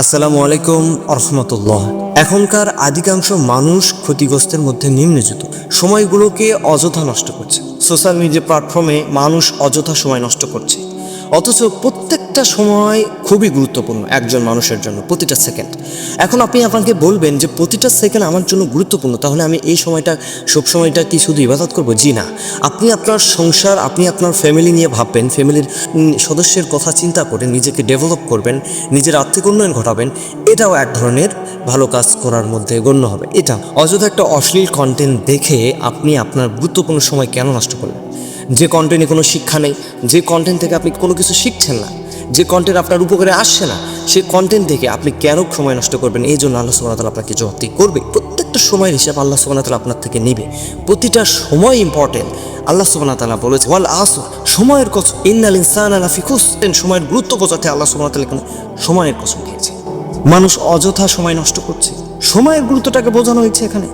আসসালামু আলাইকুম আরহামতুল্লাহ। এখনকার আধিকাংশ মানুষ ক্ষতিগ্রস্তের মধ্যে নিম্নজিত। সময়গুলোকে অযথা নষ্ট করছে। সোশ্যাল মিডিয়া প্ল্যাটফর্মে মানুষ অযথা সময় নষ্ট করছে। অথচ প্রত্যেকটা সময় খুবই গুরুত্বপূর্ণ একজন মানুষের জন্য, প্রতিটা সেকেন্ড এখন আপনি আপনাকে বলবেন যে প্রতিটা সেকেন্ড আমার জন্য গুরুত্বপূর্ণ, তাহলে আমি এই সময়টা, সব সময়টা কি শুধু ইবাদত করব? জি না। আপনি আপনার সংসার, আপনি আপনার ফ্যামিলি নিয়ে ভাববেন ফ্যামিলির সদস্যের কথা চিন্তা করে নিজেকে ডেভেলপ করবেন, নিজের আর্থিক উন্নয়ন ঘটাবেন, এটাও এক ধরনের ভালো কাজ করার মধ্যে গণ্য হবে। এটা অযথা একটা অশ্লীল কন্টেন্ট দেখে আপনি আপনার গুরুত্বপূর্ণ সময় কেন নষ্ট করলেন? যে কন্টেন্টে কোনো শিক্ষা নেই, যে কন্টেন্ট থেকে আপনি কোনো কিছু শিখছেন না, যে কন্টেন্ট আপনার উপকারে আসছে না সেই কন্টেন্ট থেকে আপনি কেন সময় নষ্ট করবেন? এই জন্য আল্লাহ সুবাহতাল আপনাকে জবাবদি করবে। প্রত্যেকটা সময়ের হিসাব আল্লাহ সুবাহতাল আপনার থেকে নেবে। প্রতিটা সময় ইম্পর্টেন্ট আল্লাহ সুবাহতাল্লাহ বলেছে, ওয়াল আসর। সময়ের কস ইন্নাল ইনসান আলা ফিকুস সময়ের গুরুত্ব বোঝাতে আল্লাহ সুবাহতাল এখানে সময়ের কসম খেয়েছে মানুষ অযথা সময় নষ্ট করছে। সময়ের গুরুত্বটাকে বোঝানো হয়েছে এখানে।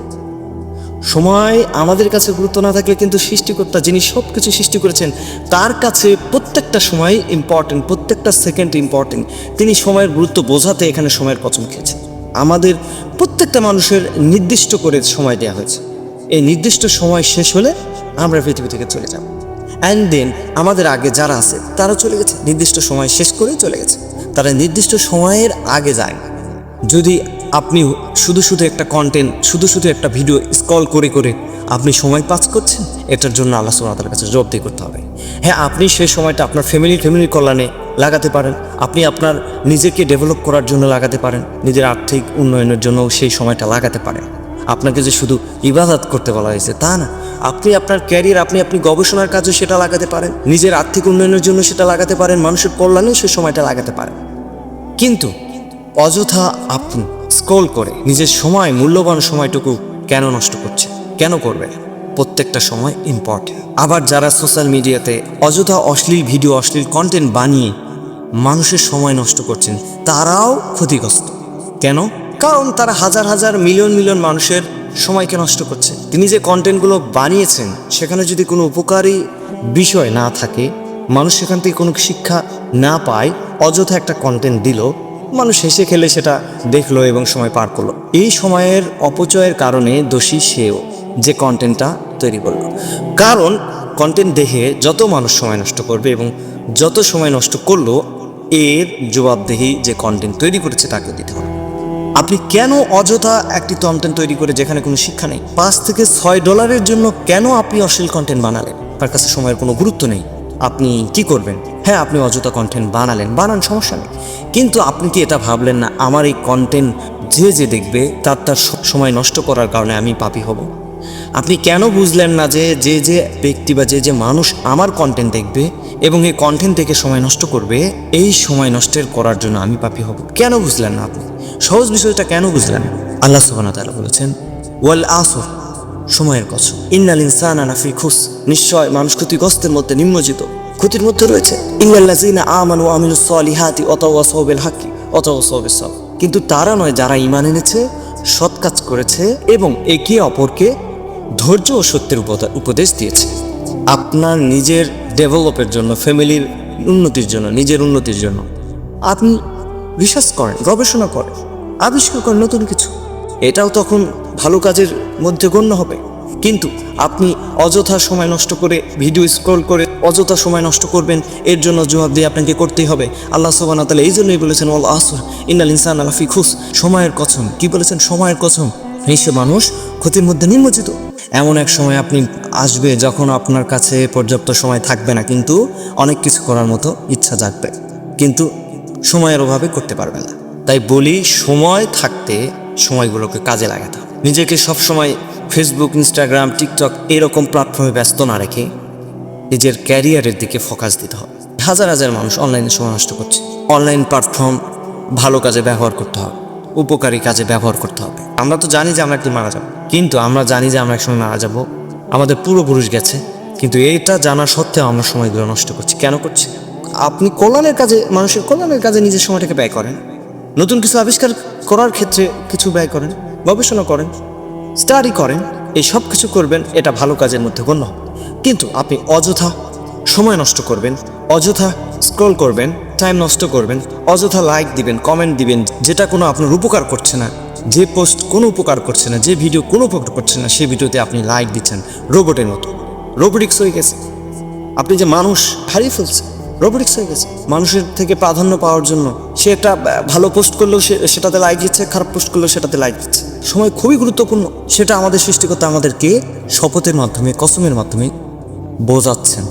সময় আমাদের কাছে গুরুত্ব না থাকলে কিন্তু সৃষ্টিকর্তা যিনি সব কিছু সৃষ্টি করেছেন, তার কাছে প্রত্যেকটা সময় ইম্পর্টেন্ট প্রত্যেকটা সেকেন্ড ইম্পর্টেন্ট তিনি সময়ের গুরুত্ব বোঝাতে এখানে সময়ের কচম খেয়েছেন। আমাদের প্রত্যেকটা মানুষের নির্দিষ্ট করে সময় দেওয়া হয়েছে। এই নির্দিষ্ট সময় শেষ হলে আমরা পৃথিবী থেকে চলে যাব। অ্যান্ড দেন আমাদের আগে যারা আছে, তারা চলে গেছে। নির্দিষ্ট সময় শেষ করে চলে গেছে। তারা নির্দিষ্ট সময়ের আগে যায় যদি আপনি শুধু শুধু একটা কন্টেন্ট শুধু শুধু একটা ভিডিও স্কল করে করে আপনি সময় পাস করছেন? এটার জন্য আল্লাহ সুবাহতার কাছে জবাবদি করতে হবে। হ্যাঁ আপনি সেই সময়টা আপনার ফ্যামিলি ফ্যামিলির কল্যাণে লাগাতে পারেন। আপনি আপনার নিজেকে ডেভেলপ করার জন্য লাগাতে পারেন। নিজের আর্থিক উন্নয়নের জন্য সেই সময়টা লাগাতে পারেন। আপনাকে যে শুধু ইবাদত করতে বলা হয়েছে, তা না। আপনি আপনার ক্যারিয়ার আপনি আপনি গবেষণার কাজে সেটা লাগাতে পারেন। নিজের আর্থিক উন্নয়নের জন্য সেটা লাগাতে পারেন। মানুষের কল্যাণেও সেই সময়টা লাগাতে পারেন। কিন্তু অযথা আপনি স্ক্রল করে নিজের সময়, মূল্যবান সময়টুকু কেন নষ্ট করছে? কেন করবে? প্রত্যেকটা সময় ইম্পর্টেন্ট আবার যারা সোশ্যাল মিডিয়াতে অযথা অশ্লীল ভিডিও অশ্লীল কন্টেন্ট বানিয়ে মানুষের সময় নষ্ট করছেন, তারাও ক্ষতিগ্রস্ত। কেন? কারণ তারা হাজার হাজার মিলিয়ন মিলিয়ন মানুষের সময়কে নষ্ট করছে। তিনি যে কন্টেন্টগুলো বানিয়েছেন, সেখানে যদি কোনো উপকারী বিষয় না থাকে, মানুষ সেখান থেকে কোনো শিক্ষা না পায়, অযথা একটা কন্টেন্ট দিল মানুষ হেসে খেলে সেটা দেখল এবং সময় পার করল। এই সময়ের অপচয়ের কারণে দোষী সেও যে কন্টেন্টটা তৈরি করল। কারণ কন্টেন্ট দেখে যত মানুষ সময় নষ্ট করবে এবং যত সময় নষ্ট করল, এর জবাবদেহি যে কন্টেন্ট তৈরি করেছে তাকে দিতে হবে। আপনি কেন অযথা একটি কন্টেন্ট তৈরি করে যেখানে কোনো শিক্ষা নেই? পাঁচ থেকে ছয় ডলারের জন্য কেন আপনি অশ্লীল কন্টেন্ট বানালেন? তার কাছে সময়ের কোনো গুরুত্ব নেই। আপনি কি করবেন? হ্যাঁ আপনি অযথা কন্টেন্ট বানালেন, বানান, সমস্যা নেই। কিন্তু আপনি কি এটা ভাবলেন না, আমার এই কন্টেন্ট যে যে দেখবে, তার তার সময় নষ্ট করার কারণে আমি পাপি হব? আপনি কেন বুঝলেন না যে যে যে ব্যক্তি বা যে যে মানুষ আমার কন্টেন্ট দেখবে এবং এই কন্টেন্ট থেকে সময় নষ্ট করবে, এই সময় নষ্টের করার জন্য আমি পাপি হব? কেন বুঝলেন না আপনি? সহজ বিষয়টা কেন বুঝলেন? আল্লাহ ওয়া তাআলা বলেছেন, ওয়াল আসর সময়ের কথা ইন্নাল ইনসান আনাফি খুস নিশ্চয় মানুষ ক্ষতিগ্রস্তের মধ্যে নিম্নজিত ক্ষতির মধ্যে রয়েছে। সাবর কিন্তু তারা নয় যারা ঈমান এনেছে, সৎ কাজ করেছে এবং একে অপরকে ধৈর্য ও সত্যের উপদেশ দিয়েছে। আপনার নিজের ডেভেলপের জন্য, ফ্যামিলির উন্নতির জন্য, নিজের উন্নতির জন্য আপনি রিসার্চ করেন, গবেষণা করেন, আবিষ্কার করেন নতুন কিছু। এটাও তখন ভালো কাজের মধ্যে গণ্য হবে। কিন্তু আপনি অযথা সময় নষ্ট করে ভিডিও স্ক্রল করে অযথা সময় নষ্ট করবেন, এর জন্য জবাব দিয়ে আপনাকে করতেই হবে। আল্লাহ সোবানা তাহলে এই জন্যই বলেছেন, ওয়াল আসর, ইন্নাল ইনসান আলাফি খুস। সময়ের কসম। কি বলেছেন? সময়ের কসম। নিশ্চয় মানুষ ক্ষতির মধ্যে নিমজ্জিত। এমন এক সময় আপনি আসবে যখন আপনার কাছে পর্যাপ্ত সময় থাকবে না, কিন্তু অনেক কিছু করার মতো ইচ্ছা জাগবে। কিন্তু সময়ের অভাবে করতে পারবে না। তাই বলি, সময় থাকতে সময়গুলোকে কাজে লাগাতে নিজেকে সবসময় ফেসবুক ইনস্টাগ্রাম টিকটক এরকম প্ল্যাটফর্মে ব্যস্ত না রেখে নিজের ক্যারিয়ারের দিকে ফোকাস দিতে হবে। হাজার হাজার মানুষ অনলাইনে সময় নষ্ট করছে। অনলাইন প্ল্যাটফর্ম ভালো কাজে ব্যবহার করতে হবে। উপকারী কাজে ব্যবহার করতে হবে। আমরা তো জানি যে আমরা একদিন মারা যাব। কিন্তু আমরা জানি যে আমরা একসময় মারা যাব। আমাদের পূর্বপুরুষ গেছে। কিন্তু এইটা জানা সত্ত্বেও আমরা সময়গুলো নষ্ট করছি। কেন করছি? আপনি কল্যাণের কাজে, মানুষের কল্যাণের কাজে নিজের সময়টাকে ব্যয় করেন। নতুন কিছু আবিষ্কার করার ক্ষেত্রে কিছু ব্যয় করেন। গবেষণা করেন। স্টাডি করেন। এই সব কিছু করবেন। এটা ভালো কাজের মধ্যে গণ্য কিন্তু আপনি অযথা সময় নষ্ট করবেন, অযথা স্ক্রল করবেন টাইম নষ্ট করবেন, অযথা লাইক দিবেন কমেন্ট দিবেন, যেটা কোনো আপনার উপকার করছে না, যে পোস্ট কোনো উপকার করছে না, যে ভিডিও কোনো উপকার করছে না সেই ভিডিওতে আপনি লাইক দিচ্ছেন রোবটের মতো। রোবোটিক্স হয়ে গেছে। আপনি যে মানুষ, হারিয়ে ফেলছে। রোবোটিক্স হয়ে গেছে। মানুষের থেকে প্রাধান্য পাওয়ার জন্য সে একটা ভালো পোস্ট করলেও সে, সেটাতে লাইক দিচ্ছে, খারাপ পোস্ট করলেও সেটাতে লাইক দিচ্ছে। সময় খুবই গুরুত্বপূর্ণ। সেটা আমাদের সৃষ্টিকর্তা আমাদেরকে শপথের মাধ্যমে, কসমের মাধ্যমে বোঝাচ্ছেন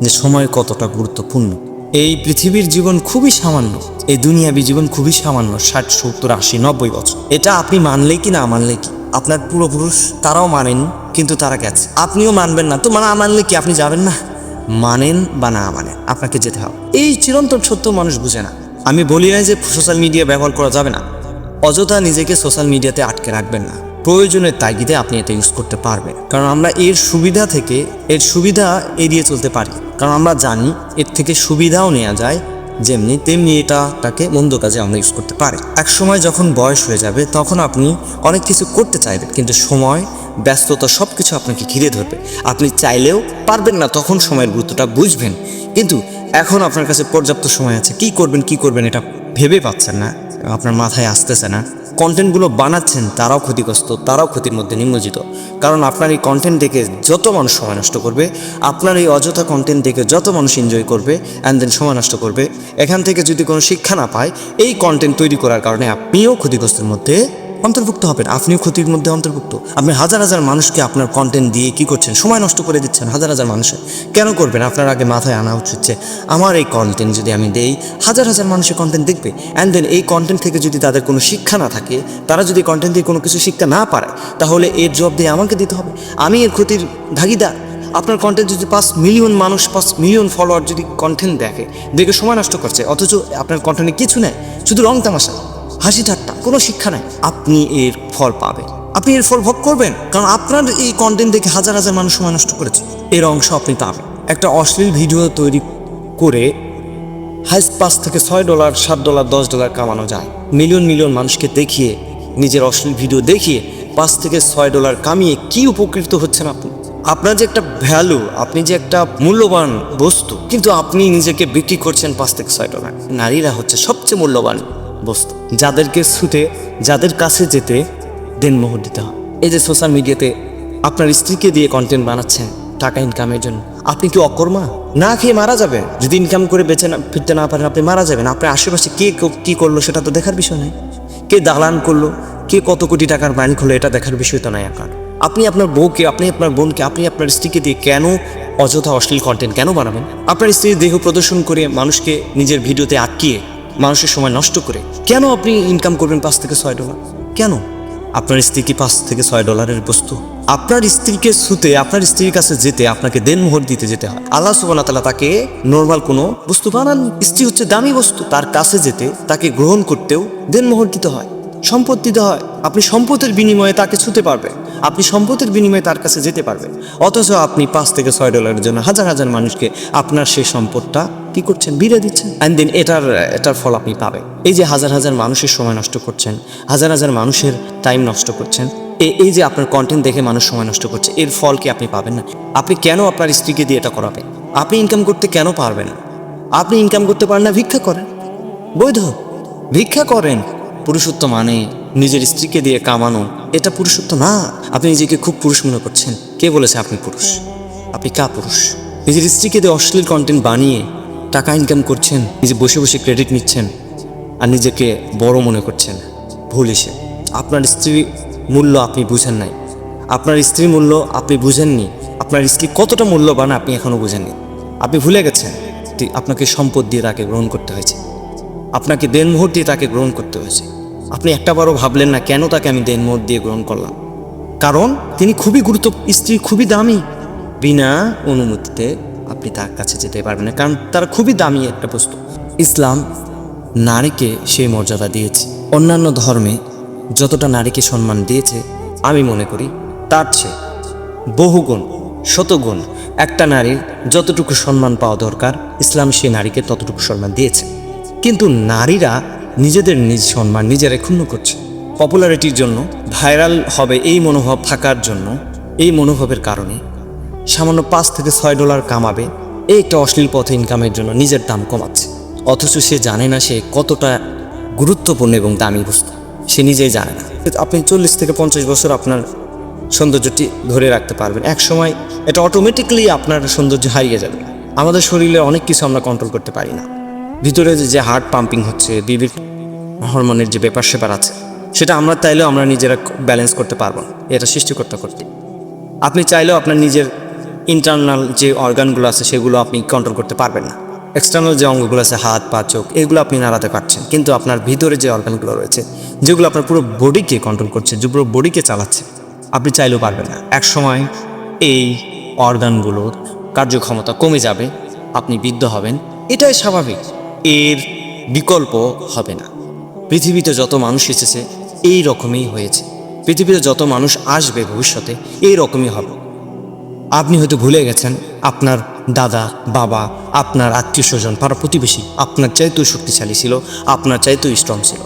যে সময় কতটা গুরুত্বপূর্ণ। এই পৃথিবীর জীবন খুবই সামান্য, এই দুনিয়াবী জীবন খুবই সামান্য, ষাট, সত্তর, আশি, নব্বই বছর। এটা আপনি মানলে কি না মানলে কি? আপনার পূর্বপুরুষ, তারাও মানেন, কিন্তু তারা গেছে। আপনিও মানবেন না, তো মানে মানলে কি আপনি যাবেন না? মানেন বা না মানেন, আপনাকে যেতে হবে। এই চিরন্তন সত্য মানুষ বুঝে না। আমি বলি না যে সোশ্যাল মিডিয়া ব্যবহার করা যাবে না। অযথা নিজেকে সোশ্যাল মিডিয়াতে আটকে রাখবেন না। প্রয়োজনের তাগিদে আপনি এটা ইউজ করতে পারবেন। কারণ আমরা এর সুবিধা থেকে, এর সুবিধা এড়িয়ে চলতে পারি। কারণ আমরা জানি এর থেকে সুবিধাও নেওয়া যায়, যেমনি তেমনি এটাটাকে মন্দ কাজে আমরা ইউজ করতে পারি। এক সময় যখন বয়স হয়ে যাবে, তখন আপনি অনেক কিছু করতে চাইবেন, কিন্তু সময়, ব্যস্ততা সব কিছু আপনাকে ঘিরে ধরবে। আপনি চাইলেও পারবেন না, তখন সময়ের গুরুত্বটা বুঝবেন। কিন্তু এখন আপনার কাছে পর্যাপ্ত সময় আছে, কি করবেন কি করবেন এটা ভেবে পাচ্ছেন না। আপনার মাথায় আসতেছে না। কন্টেন্টগুলো বানাচ্ছেন, তারাও ক্ষতিগ্রস্ত, তারাও ক্ষতির মধ্যে নিমজ্জিত। কারণ আপনার এই কন্টেন্ট দেখে যত মানুষ সময় নষ্ট করবে, আপনার এই অযথা কন্টেন্ট দেখে যত মানুষ এনজয় করবে অ্যান্ড দেন সময় নষ্ট করবে। এখান থেকে যদি কোনো শিক্ষা না পায়, এই কন্টেন্ট তৈরি করার কারণে আপনিও ক্ষতিগ্রস্তের মধ্যে অন্তর্ভুক্ত হবেন। আপনিও ক্ষতির মধ্যে অন্তর্ভুক্ত। আপনি হাজার হাজার মানুষকে আপনার কন্টেন্ট দিয়ে কি করছেন? সময় নষ্ট করে দিচ্ছেন হাজার হাজার মানুষের কেন করবেন? আপনার আগে মাথায় আনা উচিত আমার এই কন্টেন্ট যদি আমি দেই, হাজার হাজার মানুষের কন্টেন্ট দেখবে। অ্যান্ড দেন এই কন্টেন্ট থেকে যদি তাদের কোনো শিক্ষা না থাকে, তারা যদি কন্টেন্ট দিয়ে কোনো কিছু শিখতে না পারে, তাহলে এর জব দিয়ে আমাকে দিতে হবে। আমি এর ক্ষতির ভাগিদার। আপনার কন্টেন্ট যদি পাঁচ মিলিয়ন মানুষ, পাঁচ মিলিয়ন ফলোয়ার যদি কন্টেন্ট দেখে দেখে সময় নষ্ট করছে, অথচ আপনার কন্টেন্টে কিছু নেই, শুধু রং তামাশা। হাসি ঠাট্টা কোনো শিক্ষা নাই। আপনি এর ফল পাবেন। আপনি এর ফল ভোগ করবেন, কারণ আপনার এই কন্টেন্ট দেখে হাজার হাজার মানুষ সময় নষ্ট করেছে। এর অংশ আপনি পাবেন। একটা অশ্লীল ভিডিও তৈরি করে হাইস্ট পাঁচ থেকে ছয় ডলার, সাত ডলার, দশ ডলার কামানো যায়। মিলিয়ন মিলিয়ন মানুষকে দেখিয়ে, নিজের অশ্লীল ভিডিও দেখিয়ে পাঁচ থেকে ছয় ডলার কামিয়ে কি উপকৃত হচ্ছেন আপনি? আপনার যে একটা ভ্যালু আপনি যে একটা মূল্যবান বস্তু, কিন্তু আপনি নিজেকে বিক্রি করছেন পাঁচ থেকে ছয় ডলার। নারীরা হচ্ছে সবচেয়ে মূল্যবান বস্তু যাদেরকে ছুটে, যাদের কাছে যেতে দেনমোহর দিতে হয়। এই যে সোশ্যাল মিডিয়াতে আপনার স্ত্রীকে দিয়ে কন্টেন্ট বানাচ্ছেন টাকা ইনকামের জন্য, আপনি কি অকর্মা? না খেয়ে মারা যাবে যদি ইনকাম করে বেঁচে না, ফিরতে না পারেন, আপনি মারা যাবেন। আপনার আশেপাশে কে ক- করল সেটা তো দেখার বিষয় নয় কে দালান করল, কে কত কোটি টাকার ব্যাংক হলো এটা দেখার বিষয় তো নয় আপনার। আপনি আপনার বউকে, আপনি আপনার বোনকে, আপনি আপনার স্ত্রীকে দিয়ে কেন অযথা অশ্লীল কন্টেন্ট কেন বানাবেন? আপনার স্ত্রীর দেহ প্রদর্শন করে মানুষকে নিজের ভিডিওতে আটকিয়ে মানুষের সময় নষ্ট করে। কেন আপনি ইনকাম করবেন পাঁচ থেকে ছয় ডলার কেন? আপনার স্ত্রী কি পাঁচ থেকে ছয় ডলারের বস্তু? আপনার স্ত্রীকে ছুতে, আপনার স্ত্রীর কাছে যেতে, আপনাকে দেনমোহর দিতে যেতে হয়। আল্লাহ সুবান তালা তাকে নর্মাল কোনো বস্তু বানান। স্ত্রী হচ্ছে দামি বস্তু। তার কাছে যেতে, তাকে গ্রহণ করতেও দেনমোহর দিতে হয়। সম্পদ দিতে হয়। আপনি সম্পদের বিনিময়ে তাকে ছুতে পারবেন। আপনি সম্পদের বিনিময়ে তার কাছে যেতে পারবেন। অথচ আপনি পাঁচ থেকে ছয় ডলারের জন্য হাজার হাজার মানুষকে আপনার সেই সম্পদটা কি করছেন? বিড়ে দিচ্ছেন। অ্যান্ড দেন এটার এটার ফল আপনি পাবেন। এই যে হাজার হাজার মানুষের সময় নষ্ট করছেন, হাজার হাজার মানুষের টাইম নষ্ট করছেন এই যে আপনার কন্টেন্ট দেখে মানুষ সময় নষ্ট করছে, এর ফল কি আপনি পাবেন না? আপনি কেন আপনার স্ত্রীকে দিয়ে এটা করাবেন? আপনি ইনকাম করতে কেন পারবেন আপনি ইনকাম করতে পারেন না, ভিক্ষা করেন। বৈধ। ভিক্ষা করেন। পুরুষত্ব মানে নিজের স্ত্রীকে দিয়ে কামানো, এটা পুরুষত্ব না। আপনি নিজেকে খুব পুরুষ মনে করছেন। কে বলেছে আপনি পুরুষ? আপনি কা পুরুষ নিজের স্ত্রীকে দিয়ে অশ্লীল কন্টেন্ট বানিয়ে টাকা ইনকাম করছেন, নিজে বসে বসে ক্রেডিট নিচ্ছেন, আর নিজেকে বড় মনে করছেন। ভুল এসে আপনার স্ত্রী মূল্য আপনি বুঝেন নাই। আপনার স্ত্রীর মূল্য আপনি বুঝেননি। আপনার স্ত্রী কতটা মূল্যবান আপনি এখনও বুঝেননি। আপনি ভুলে গেছেন আপনাকে সম্পদ দিয়ে তাকে গ্রহণ করতে হয়েছে। আপনাকে দেনমোহর দিয়ে তাকে গ্রহণ করতে হয়েছে। আপনি একটাবারও ভাবলেন না কেন তাকে আমি দেনমোহর দিয়ে গ্রহণ করলাম? কারণ তিনি খুবই গুরুত্ব স্ত্রী খুবই দামি। বিনা অনুমতিতে আপনি তার কাছে যেতে পারবেন না, কারণ তার খুবই দামি একটা বস্তু। ইসলাম নারীকে সেই মর্যাদা দিয়েছে। অন্যান্য ধর্মে যতটা নারীকে সম্মান দিয়েছে, আমি মনে করি তার চেয়ে বহুগুণ, শতগুণ একটা নারীর যতটুকু সম্মান পাওয়া দরকার, ইসলাম সেই নারীকে ততটুকু সম্মান দিয়েছে। কিন্তু নারীরা নিজেদের নিজ সম্মান নিজেরাই ক্ষুণ্ণ করছে। পপুলারিটির জন্য ভাইরাল হবে এই মনোভাব থাকার জন্য এই মনোভাবের কারণে সামান্য পাঁচ থেকে ছয় ডলার কামাবে এই একটা অশ্লীল পথে ইনকামের জন্য নিজের দাম কমাচ্ছে। অথচ সে জানে না সে কতটা গুরুত্বপূর্ণ এবং দামি বস্তু। সে নিজেই জানে না। আপনি চল্লিশ থেকে পঞ্চাশ বছর আপনার সৌন্দর্যটি ধরে রাখতে পারবেন। এক সময় এটা অটোমেটিকলি আপনার সৌন্দর্য হারিয়ে যাবে। আমাদের শরীরে অনেক কিছু আমরা কন্ট্রোল করতে পারি না। ভিতরে যে- হার্ট পাম্পিং হচ্ছে বিভিন্ন হরমোনের যে ব্যাপার সেপার আছে, সেটা আমরা চাইলেও আমরা নিজেরা ব্যালেন্স করতে পারব না। এটা সৃষ্টিকর্তা করতে আপনি চাইলেও আপনার নিজের ইন্টারনাল যে অর্গানগুলো আছে, সেগুলো আপনি কন্ট্রোল করতে পারবেন না। এক্সটার্নাল যে অঙ্গগুলো আছে, হাত, পা, চোখ, এগুলো আপনি নাড়াতে পারছেন। কিন্তু আপনার ভিতরে যে অর্গানগুলো রয়েছে, যেগুলো আপনার পুরো বডিকে কন্ট্রোল করছে, যে পুরো বডিকে চালাচ্ছে, আপনি চাইলেও পারবেন না। এক সময় এই অর্গানগুলোর কার্যক্ষমতা কমে যাবে, আপনি বৃদ্ধ হবেন। এটাই স্বাভাবিক। এর বিকল্প হবে না। পৃথিবীতে যত মানুষ এসেছে, এই রকমই হয়েছে। পৃথিবীতে যত মানুষ আসবে ভবিষ্যতে, এই রকমই হবে। আপনি হয়তো ভুলে গেছেন, আপনার দাদা, বাবা, আপনার আত্মীয় স্বজন, পাড়া প্রতিবেশী, আপনার চাইতেও শক্তিশালী ছিল, আপনার চাইতেও স্ট্রং ছিল।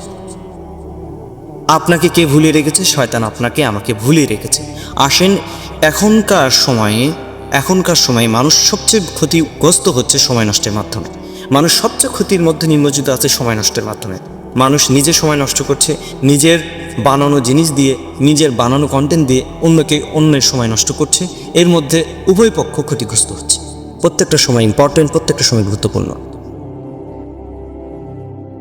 আপনাকে কে ভুলিয়ে রেখেছে? শয়তান আপনাকে, আমাকে ভুলিয়ে রেখেছে। আসেন, এখনকার সময়ে এখনকার সময়ে মানুষ সবচেয়ে ক্ষতিগ্রস্ত হচ্ছে সময় নষ্টের মাধ্যমে। মানুষ সবচেয়ে ক্ষতির মধ্যে নিমজ্জিত আছে সময় নষ্টের মাধ্যমে। মানুষ নিজে সময় নষ্ট করছে, নিজের বানানো জিনিস দিয়ে, নিজের বানানো কন্টেন্ট দিয়ে অন্যকে অন্যের সময় নষ্ট করছে। এর মধ্যে উভয় পক্ষ ক্ষতিগ্রস্ত হচ্ছে। প্রত্যেকটা সময় ইম্পর্টেন্ট প্রত্যেকটা সময় গুরুত্বপূর্ণ।